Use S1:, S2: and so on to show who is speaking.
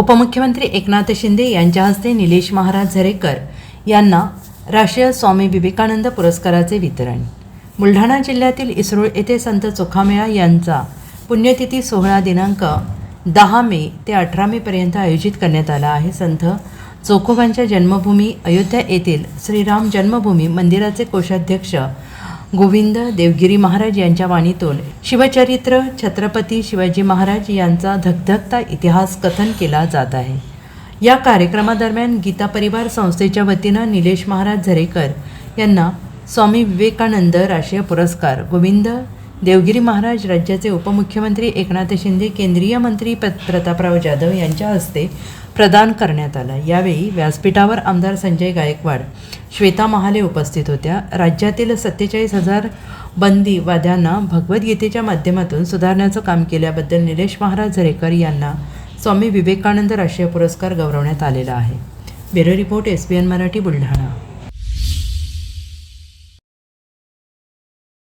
S1: उपमुख्यमंत्री एकनाथ शिंदे यांच्या हस्ते निलेश महाराज झरेकर यांना राष्ट्रीय स्वामी विवेकानंद पुरस्काराचे वितरण. बुलढाणा जिल्ह्यातील इस्रोळ येथे संत चोखामेळा यांचा पुण्यतिथी सोहळा दिनांक दहा मे ते अठरा मेपर्यंत आयोजित करण्यात आला आहे. संत चोखोबांच्या जन्मभूमी अयोध्या येथील श्रीराम जन्मभूमी मंदिराचे कोषाध्यक्ष गोविंद देवगिरी महाराज यांच्या वाणीतून शिवचरित्र छत्रपती शिवाजी महाराज यांचा धगधगता इतिहास कथन केला जात आहे. या कार्यक्रमादरम्यान गीता परिवार संस्थेच्या वतीनं निलेश महाराज झरेकर यांना स्वामी विवेकानंद राष्ट्रीय पुरस्कार गोविंद देवगिरी महाराज राज्याचे उपमुख्यमंत्री एकनाथ शिंदे केंद्रीय मंत्री प्र प्रतापराव जाधव यांच्या हस्ते प्रदान करण्यात आला. यावेळी व्यासपीठावर आमदार संजय गायकवाड श्वेता महाले उपस्थित होत्या. राज्यातील सत्तेचाळीस हजार बंदीवाद्यांना भगवद्गीतेच्या माध्यमातून सुधारण्याचं काम केल्याबद्दल निलेश महाराज झरेकर यांना स्वामी विवेकानंद राष्ट्रीय पुरस्कार गौरवण्यात आलेला आहे. Bureau report S B N Marathi Buldhana.